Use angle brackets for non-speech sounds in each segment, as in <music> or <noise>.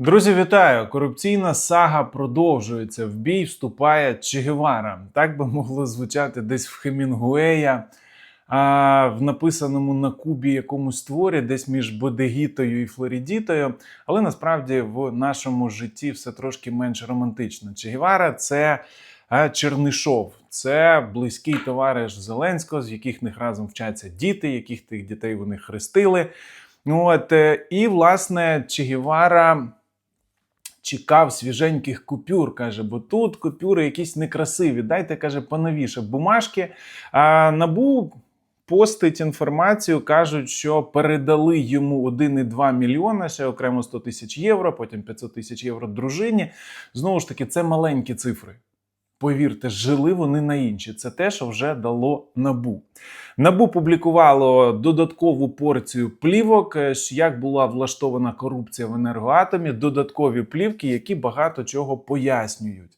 Друзі, вітаю! Корупційна сага продовжується. В бій вступає Че Гевара. Так би могло звучати десь в Хемінгуея, а в написаному на Кубі якомусь творі, десь між Бодегітою і Флорідітою. Але насправді в нашому житті все трошки менш романтично. Че Гевара – це Чернишов, це близький товариш Зеленського, з яких них разом вчаться діти, яких тих дітей вони хрестили. От, е, і, власне, Че Гевара чекав свіженьких купюр. Каже, бо тут купюри якісь некрасиві. Дайте, каже, поновіше бумажки. А набу постить інформацію, кажуть, що передали йому 1,2 мільйона, ще окремо 100 тисяч євро, потім 500 тисяч євро дружині. Знову ж таки, це маленькі цифри. Повірте, жили вони на інші. Це те, що вже дало набу. Набу публікувало додаткову порцію плівок, е, як була влаштована корупція в енергоатомі, додаткові плівки, які багато чого пояснюють.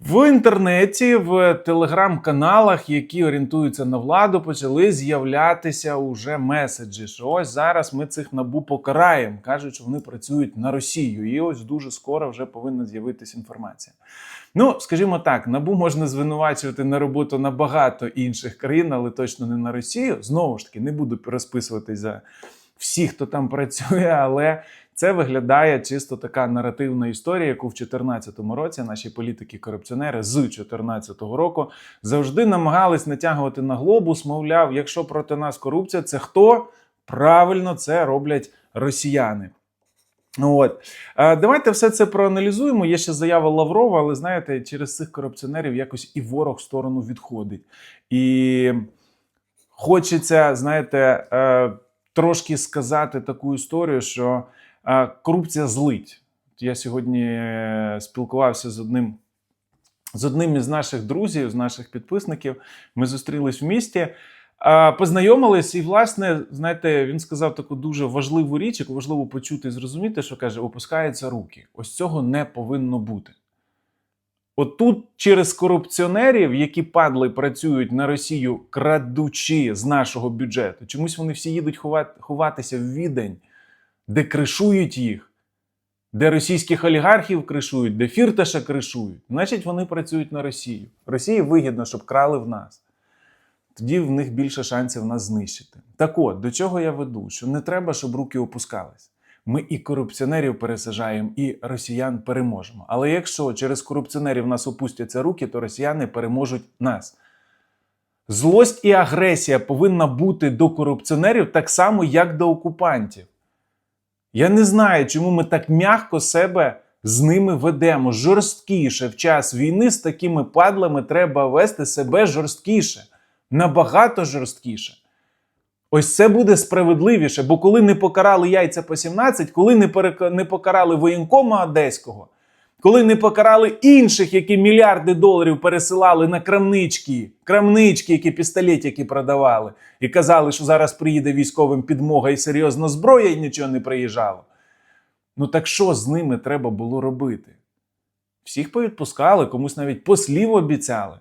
В інтернеті, в телеграм-каналах, які орієнтуються на владу, почали з'являтися уже меседжі. Що ось зараз ми цих набу покараємо. кажуть, що вони працюють на Росію. І ось дуже скоро вже повинна з'явитися інформація. Ну, скажімо так, набу можна звинувачувати на роботу на багато інших країн, але точно не на Росію. Знову ж таки, не буду розписуватись за всіх, хто там працює, але це виглядає чисто така наративна історія, яку в 2014 році наші політики-корупціонери з 2014 року завжди намагались натягувати на глобус. Мовляв, якщо проти нас корупція, це хто? Правильно, це роблять росіяни. От Е, давайте все це проаналізуємо. Є ще заява Лаврова, але знаєте, через цих корупціонерів якось і ворог в сторону відходить. І хочеться, знаєте, е, трошки сказати таку історію, що корупція злить. Я сьогодні е, спілкувався з одним. З одним із наших друзів, з наших підписників, ми зустрілись в місті, познайомились, і, власне, знаєте, він сказав таку дуже важливу річ, яку важливо почути і зрозуміти, що каже: опускаються руки. Ось цього не повинно бути. От тут через корупціонерів, які падли працюють на Росію, крадучи з нашого бюджету, чомусь вони всі їдуть ховати, ховатися в відень, де кришують їх де російських олігархів кришують, де фірташа кришують, значить вони працюють на Росію. Росії вигідно, щоб крали в нас. Тоді в них більше шансів нас знищити. Так от, до чого я веду? Що не треба, щоб руки опускались. Ми і корупціонерів пересажаємо, і росіян переможемо. Але якщо через корупціонерів нас опустяться руки, то росіяни переможуть нас. Злость і агресія повинна бути до корупціонерів так само, як до окупантів. Я не знаю, чому ми так м'яко себе з ними ведемо. Жорсткіше в час війни з такими падлами треба вести себе жорсткіше, набагато жорсткіше. Ось це буде справедливіше, бо коли не покарали яйця по 17, коли не, покарали воєнкома Одеського, коли не покарали інших, які мільярди доларів пересилали на крамнички, крамнички, які пістолетики продавали, і казали, що зараз приїде військовим підмога і серйозна зброя, і нічого не приїжджало. Ну так що з ними треба було робити? Всіх повідпускали, комусь навіть послів обіцяли.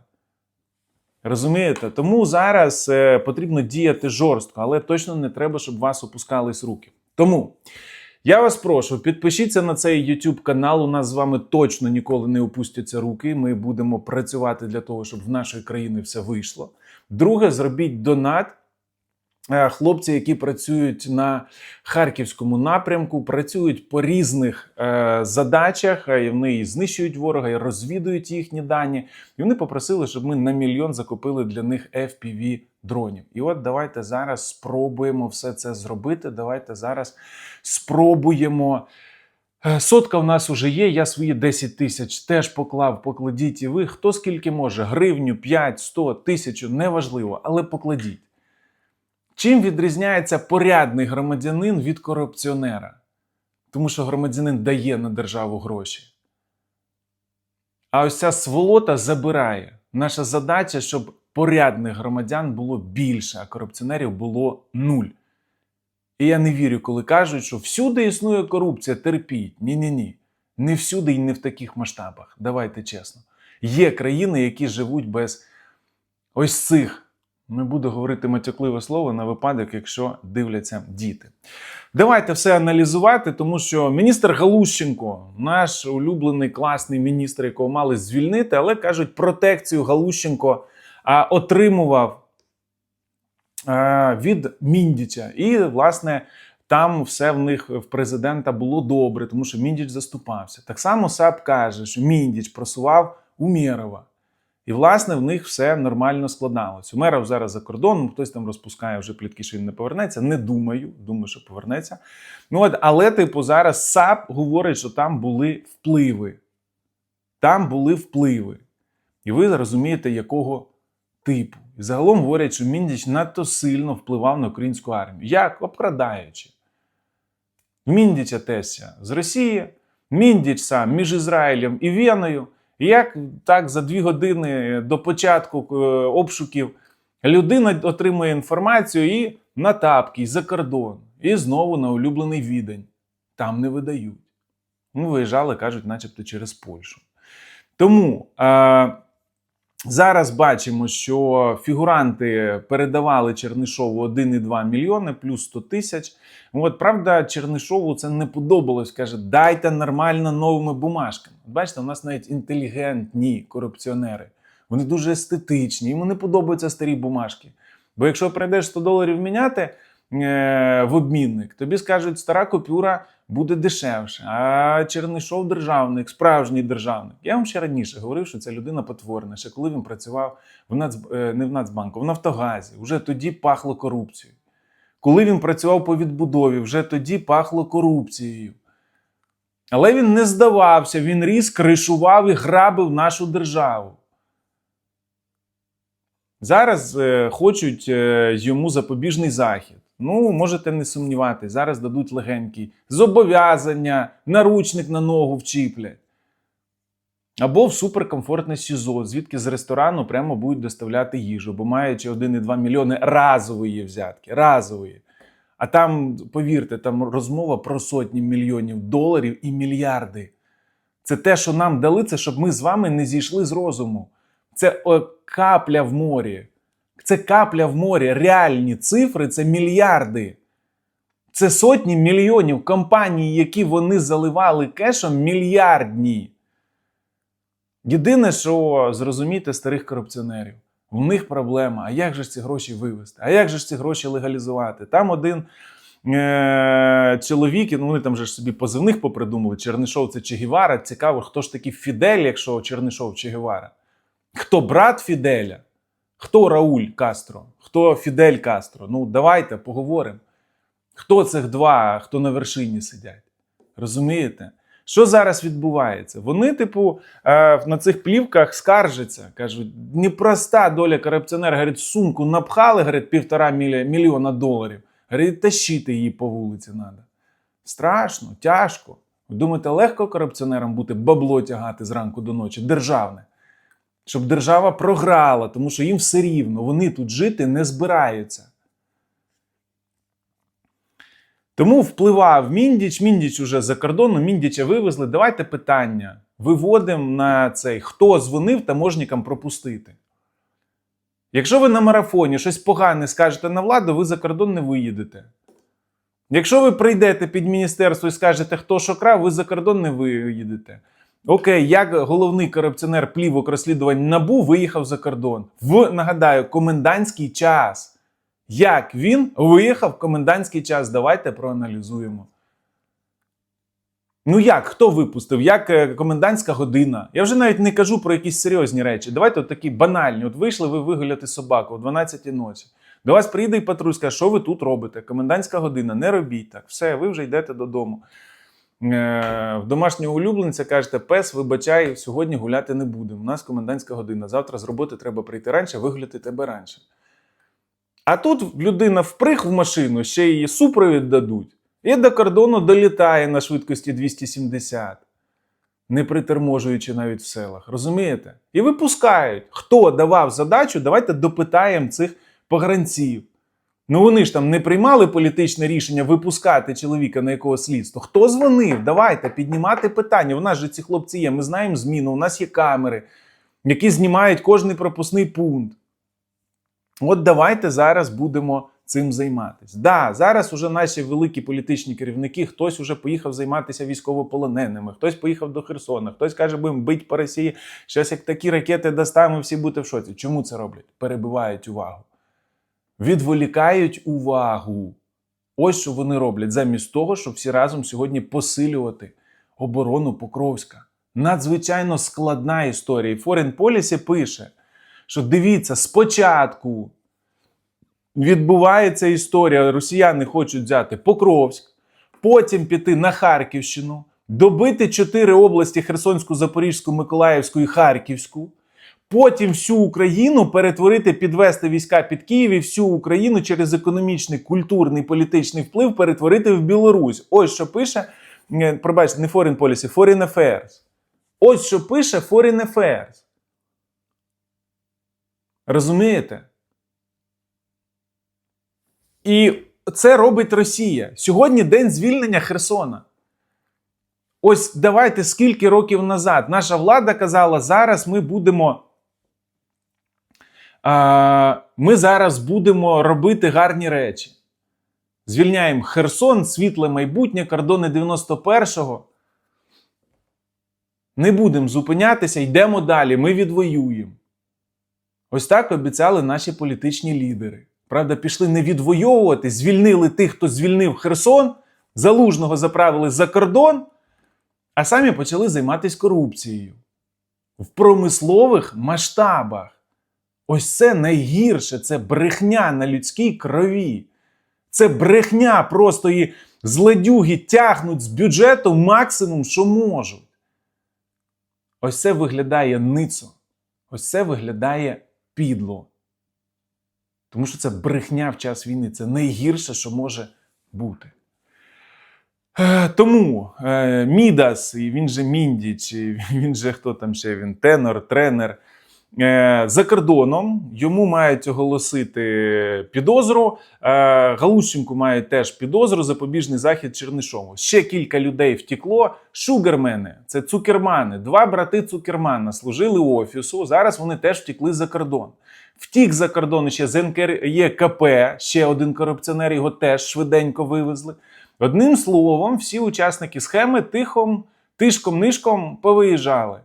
Розумієте? Тому зараз е, потрібно діяти жорстко, але точно не треба, щоб вас опускались руки. Тому. Я вас прошу, підпишіться на цей YouTube канал. У нас з вами точно ніколи не опустяться руки. Ми будемо працювати для того, щоб в нашої країни все вийшло. Друге, зробіть донат. Е, Хлопці, які працюють на харківському напрямку, працюють по різних е, задачах. е, І вони і знищують ворога, і розвідують їхні дані. І вони попросили, щоб ми на мільйон закупили для них FPV дронів. І от давайте зараз спробуємо все це зробити. Давайте зараз спробуємо. Сотка в нас уже є. Я свої 10 тисяч теж поклав. Покладіть і ви. Хто скільки може? Гривню, 5, 100, 1000, неважливо, але покладіть. Чим відрізняється порядний громадянин від корупціонера? Тому що громадянин дає на державу гроші. А ось ця сволота забирає. Наша задача, щоб порядних громадян було більше, а корупціонерів було нуль. І я не вірю, коли кажуть, що всюди існує корупція, терпіть. Ні-ні-ні. Не всюди і не в таких масштабах. Давайте чесно. Є країни, які живуть без ось цих Не буду говорити матюкливе слово на випадок, якщо дивляться діти. Давайте все аналізувати, тому що міністр Галущенко, наш улюблений класний міністр, якого мали звільнити, але кажуть, протекцію Галущенко а, отримував а, від Міндіча. І, власне, там все в них в президента було добре, тому що Міндіч заступався. Так само САП каже, що Міндіч просував Умєрова. І, власне, в них все нормально складалось. Умеров зараз за кордоном, хтось там розпускає вже плітки, що він не повернеться. Не думаю, думаю, що повернеться. Ну от, але, типу, зараз САП говорить, що там були впливи. Там були впливи. І ви розумієте, якого типу. І загалом говорять, що Міндіч надто сильно впливав на українську армію. Як? Обкрадаючи. Міндіча теся з Росії, Міндіч сам між Ізраїлем і Веною. Як так за дві години до початку е, обшуків людина отримує інформацію і на тапки, і за кордон, і знову на улюблений відень. Там не видають. Ну, виїжджали, кажуть, начебто через Польщу. Тому е, зараз бачимо, що фігуранти передавали Чернишову 1,2 мільйони плюс 100 тисяч. От правда, Чернишову це не подобалось. Каже, дайте нормально новими бумажками. Бачите, у нас навіть інтелігентні корупціонери. Вони дуже естетичні, йому не подобаються старі бумажки. Бо якщо прийдеш 100 доларів міняти е, в обмінник, тобі скажуть, стара купюра буде дешевше. А Чернишов державник, справжній державник. Я вам ще раніше говорив, що ця людина потворна. Ще коли він працював в Нац... е, не в Нацбанку, в Нафтогазі. Вже тоді пахло корупцією. Коли він працював по відбудові, вже тоді пахло корупцією. Але він не здавався, він ріс, кришував і грабив нашу державу. Зараз е, хочуть е, йому запобіжний захід. Ну, можете не сумніватися, зараз дадуть легенький зобов'язання, наручник на ногу вчіплять. Або в суперкомфортне СІЗО, звідки з ресторану прямо будуть доставляти їжу, бо маючи 1,2 мільйони разової взятки. Разової. А там, повірте, там розмова про сотні мільйонів доларів і мільярди. Це те, що нам дали, це щоб ми з вами не зійшли з розуму. Це капля в морі. Це капля в морі. Реальні цифри це мільярди. Це сотні мільйонів компаній, які вони заливали кешем, мільярдні. Єдине, що зрозуміти старих корупціонерів, в них проблема. А як же ж ці гроші вивести? А як же ж ці гроші легалізувати? Там один е- чоловік, ну вони там же ж собі позивних попридумали. Чернишов це Чегівара. Цікаво, хто ж такий Фідель, якщо Чернишов Чегівара? Хто брат Фіделя? Хто Рауль Кастро? Хто Фідель Кастро? Ну, давайте поговоримо. Хто цих два, хто на вершині сидять? Розумієте? Що зараз відбувається? Вони, типу, е, на цих плівках скаржаться, кажуть, непроста доля корупціонера. Говорить, сумку напхали, говорить, півтора мільйона доларів. Говорить, тащити її по вулиці треба. Страшно, тяжко. Ви думаєте, легко корупціонерам бути бабло тягати зранку до ночі? Державне. Щоб держава програла, тому що їм все рівно, вони тут жити не збираються. Тому впливав Міндіч, Міндіч уже за кордоном, Міндіча вивезли. Давайте питання. Виводимо на цей, хто дзвонив таможникам пропустити. Якщо ви на марафоні щось погане скажете на владу, ви за кордон не виїдете. Якщо ви прийдете під міністерство і скажете, хто що крав, ви за кордон не виїдете. Окей, як головний корупціонер плівок розслідувань набу виїхав за кордон в нагадаю комендантський час. Як він виїхав в комендантський час? Давайте проаналізуємо. Ну як, хто випустив? Як е, комендантська година? Я вже навіть не кажу про якісь серйозні речі. Давайте от такі банальні. От вийшли ви вигуляти собаку о 12 ночі. До вас приїде і патруль що ви тут робите? Комендантська година, не робіть так. Все, ви вже йдете додому. Е, в домашнього улюбленця кажете, пес, вибачай, сьогодні гуляти не будемо. У нас комендантська година. Завтра з роботи треба прийти раніше, вигуляти тебе раніше. А тут людина вприг в машину, ще її супровід дадуть, і до кордону долітає на швидкості 270, не притерможуючи навіть в селах. Розумієте? І випускають. Хто давав задачу, давайте допитаємо цих погранців. Ну вони ж там не приймали політичне рішення випускати чоловіка на якого слідство. Хто дзвонив? Давайте піднімати питання. У нас же ці хлопці є. Ми знаємо зміну, у нас є камери, які знімають кожний пропускний пункт. От давайте зараз будемо цим займатися. Да, зараз уже наші великі політичні керівники, хтось уже поїхав займатися військовополоненими, хтось поїхав до Херсона, хтось каже, будемо бить по Росії. Щас як такі ракети доставимо, всі будете в шоці. Чому це роблять? Перебивають увагу. Відволікають увагу. Ось що вони роблять, замість того, щоб всі разом сьогодні посилювати оборону Покровська. Надзвичайно складна історія. І Foreign Policy пише, що дивіться, спочатку відбувається історія, росіяни хочуть взяти Покровськ, потім піти на Харківщину, добити чотири області Херсонську, Запорізьку, Миколаївську і Харківську. Потім всю Україну перетворити, підвести війська під Київ і всю Україну через економічний, культурний, політичний вплив перетворити в Білорусь. Ось що пише, е, пробачте, не Foreign Policy, Foreign Affairs. Ось що пише Foreign Affairs. Розумієте? І це робить Росія. Сьогодні день звільнення Херсона. Ось давайте скільки років назад наша влада казала, зараз ми будемо. Ми зараз будемо робити гарні речі. Звільняємо Херсон, світле майбутнє, кордони 91-го. Не будемо зупинятися, йдемо далі. Ми відвоюємо. Ось так обіцяли наші політичні лідери. Правда, пішли не відвоювати, звільнили тих, хто звільнив Херсон, залужного заправили за кордон, а самі почали займатися корупцією в промислових масштабах. Ось це найгірше, це брехня на людській крові. Це брехня, просто і злодюги тягнуть з бюджету максимум, що можуть. Ось це виглядає ницо. Ось це виглядає підло. Тому що це брехня в час війни. Це найгірше, що може бути. Е, Тому е, Мідас, і він же Міндіч, він же хто там ще він, тенор, тренер. Е, За кордоном йому мають оголосити підозру. Е, Галущенку мають теж підозру, запобіжний захід Чернишову. Ще кілька людей втекло. Шугермени, це цукермани, два брати Цукермана служили офісу. Зараз вони теж втекли за кордон. Втік за кордон ще з НКРЄКП, ще один корупціонер, його теж швиденько вивезли. Одним словом, всі учасники схеми тихом, тишком-нишком повиїжджали.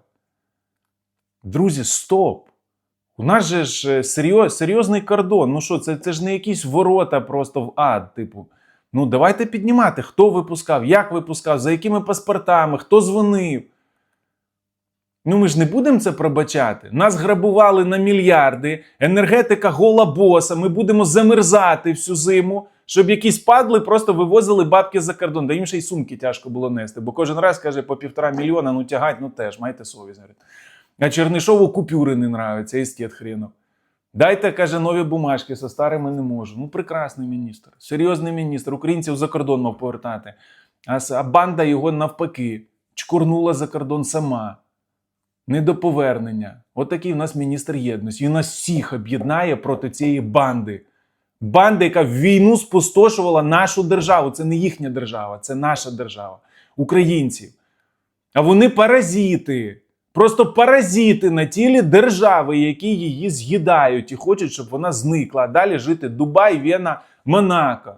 Друзі, стоп! У нас же ж е, серйоз, серйозний кордон. Ну що, це, це ж не якісь ворота просто в ад. Типу, ну давайте піднімати, хто випускав, як випускав, за якими паспортами, хто дзвонив. Ну ми ж не будемо це пробачати. Нас грабували на мільярди, енергетика гола боса. Ми будемо замерзати всю зиму, щоб якісь падли просто вивозили бабки за кордон. Да їм ще й сумки тяжко було нести. Бо кожен раз каже по півтора мільйона, ну тягать, ну теж, майте совість. А Чернишову купюри не нравиться, істет хренов. Дайте, каже, нові бумажки, со старими не можу. Ну, прекрасний міністр, серйозний міністр, українців за кордон мав повертати. А, банда його навпаки чкурнула за кордон сама. Не до повернення. Отакий у нас міністр єдності. Він нас всіх об'єднає проти цієї банди. Банди, яка в війну спустошувала нашу державу. Це не їхня держава, це наша держава, українців. А вони паразити. Просто паразити на тілі держави, які її з'їдають і хочуть, щоб вона зникла. А далі жити Дубай, Вена, Монако.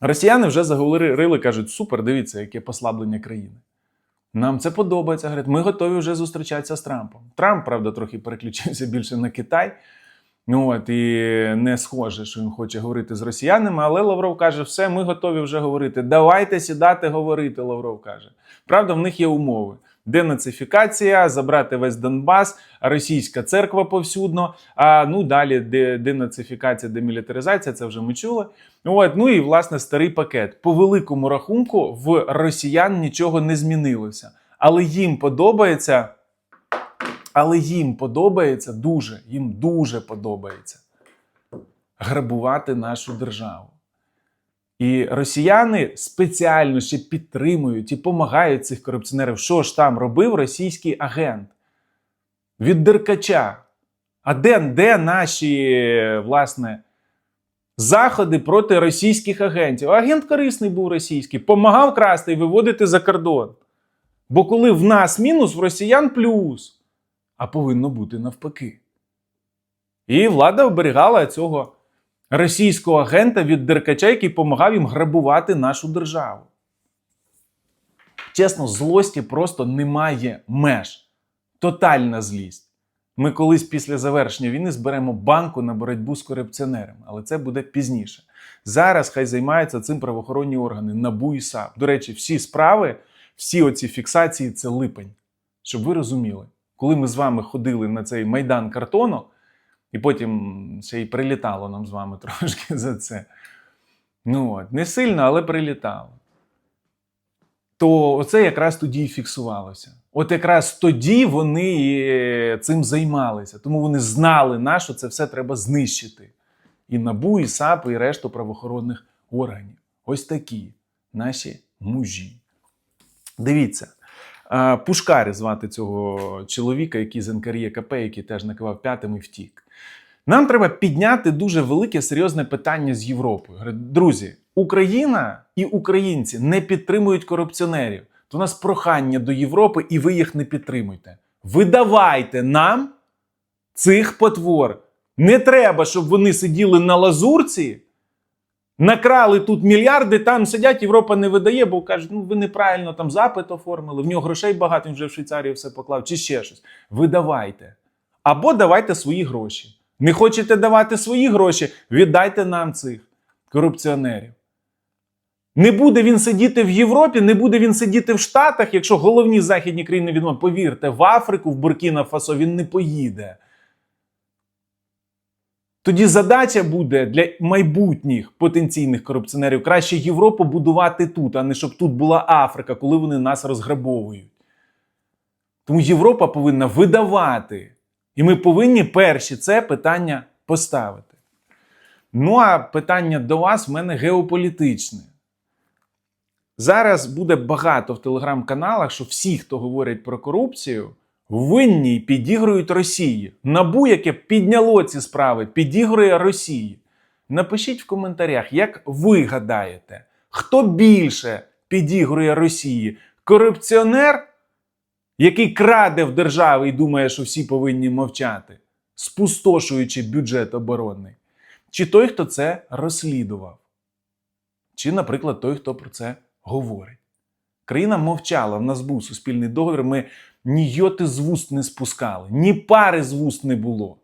Росіяни вже заговорили, кажуть: супер, дивіться, яке послаблення країни. Нам це подобається. Говорять, ми готові вже зустрічатися з Трампом. Трамп, правда, трохи переключився більше на Китай. Ну от і не схоже, що він хоче говорити з росіянами, але Лавров каже: все, ми готові вже говорити. Давайте сідати говорити. Лавров каже. Правда, в них є умови. Денацифікація, забрати весь Донбас, російська церква повсюдно. А ну далі де, денацифікація, демілітаризація, це вже ми чули. От, ну і власне старий пакет. По великому рахунку в росіян нічого не змінилося, але їм подобається. Але їм подобається дуже, їм дуже подобається грабувати нашу державу. І росіяни спеціально ще підтримують і допомагають цих корупціонерів. Що ж там робив російський агент від Деркача? А де, де наші, власне, заходи проти російських агентів? Агент корисний був російський, помагав красти і виводити за кордон. Бо коли в нас мінус, в росіян плюс. А повинно бути навпаки. І влада оберігала цього російського агента від деркача, який допомагав їм грабувати нашу державу. Чесно, злості просто немає меж. Тотальна злість. Ми колись після завершення війни зберемо банку на боротьбу з корупціонерами, але це буде пізніше. Зараз хай займаються цим правоохоронні органи НАБУ і САП. До речі, всі справи, всі оці фіксації це липень. Щоб ви розуміли, коли ми з вами ходили на цей майдан картону, і потім ще й прилітало нам з вами трошки <laughs> за це. Ну от, не сильно, але прилітало. То оце якраз тоді і фіксувалося. От якраз тоді вони цим займалися. Тому вони знали, на що це все треба знищити. І НАБУ, і САП, і решту правоохоронних органів. Ось такі наші мужі. Дивіться, Пушкарі звати цього чоловіка, який з НКРЄКП, який теж накивав п'ятим і втік. Нам треба підняти дуже велике серйозне питання з Європою. Друзі, Україна і українці не підтримують корупціонерів. То у нас прохання до Європи, і ви їх не підтримуйте. Видавайте нам цих потвор. Не треба, щоб вони сиділи на лазурці, накрали тут мільярди, там сидять, Європа не видає, бо кажуть, ну ви неправильно там запит оформили, в нього грошей багато, він вже в Швейцарії все поклав, чи ще щось. Видавайте. Або давайте свої гроші. Не хочете давати свої гроші, віддайте нам цих корупціонерів. Не буде він сидіти в Європі, не буде він сидіти в Штатах, якщо головні західні країни відмовляють. Повірте, в Африку, в Буркіна Фасо він не поїде. Тоді задача буде для майбутніх потенційних корупціонерів краще Європу будувати тут, а не щоб тут була Африка, коли вони нас розграбовують. Тому Європа повинна видавати. І ми повинні перші це питання поставити. Ну а питання до вас в мене геополітичне. Зараз буде багато в телеграм-каналах, що всі, хто говорять про корупцію, винні підігрують Росії. Набу, яке підняло ці справи, підігрує Росії. Напишіть в коментарях, як ви гадаєте, хто більше підігрує Росії? Корупціонер, який краде в держави і думає, що всі повинні мовчати, спустошуючи бюджет оборонний, чи той, хто це розслідував? Чи, наприклад, той, хто про це говорить. Країна мовчала, в нас був суспільний договір, ми ні йоти з вуст не спускали, ні пари з вуст не було.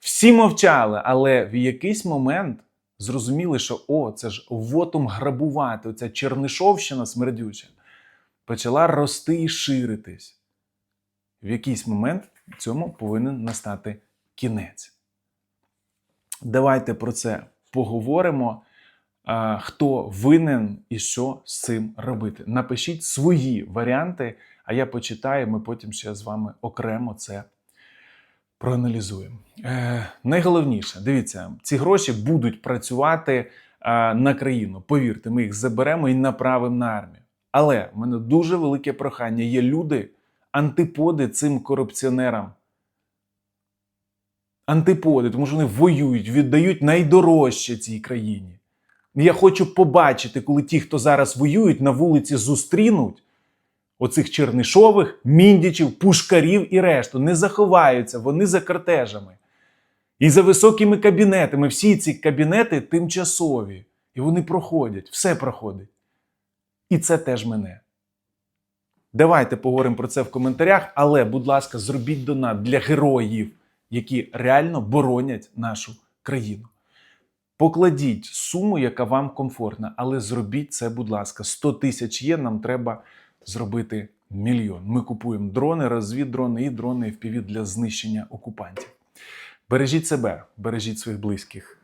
Всі мовчали, але в якийсь момент зрозуміли, що о, це ж вотом грабувати, оця чернишовщина смердюча, почала рости і ширитись. В якийсь момент цьому повинен настати кінець. Давайте про це поговоримо хто винен і що з цим робити. Напишіть свої варіанти, а я почитаю, ми потім ще з вами окремо це проаналізуємо. Е, найголовніше, дивіться, ці гроші будуть працювати е, на країну. Повірте, ми їх заберемо і направимо на армію. Але в мене дуже велике прохання. Є люди, антиподи цим корупціонерам. Антиподи, тому що вони воюють, віддають найдорожче цій країні. Я хочу побачити, коли ті, хто зараз воюють, на вулиці зустрінуть оцих чернишових, міндічів, пушкарів і решту. Не заховаються, вони за кортежами. І за високими кабінетами. Всі ці кабінети тимчасові. І вони проходять, все проходить. І це теж мене. Давайте поговоримо про це в коментарях, але, будь ласка, зробіть донат для героїв, які реально боронять нашу країну. Покладіть суму, яка вам комфортна, але зробіть це, будь ласка. 100 тисяч є, нам треба зробити мільйон. Ми купуємо дрони, розвіддрони і дрони FPV для знищення окупантів. Бережіть себе, бережіть своїх близьких.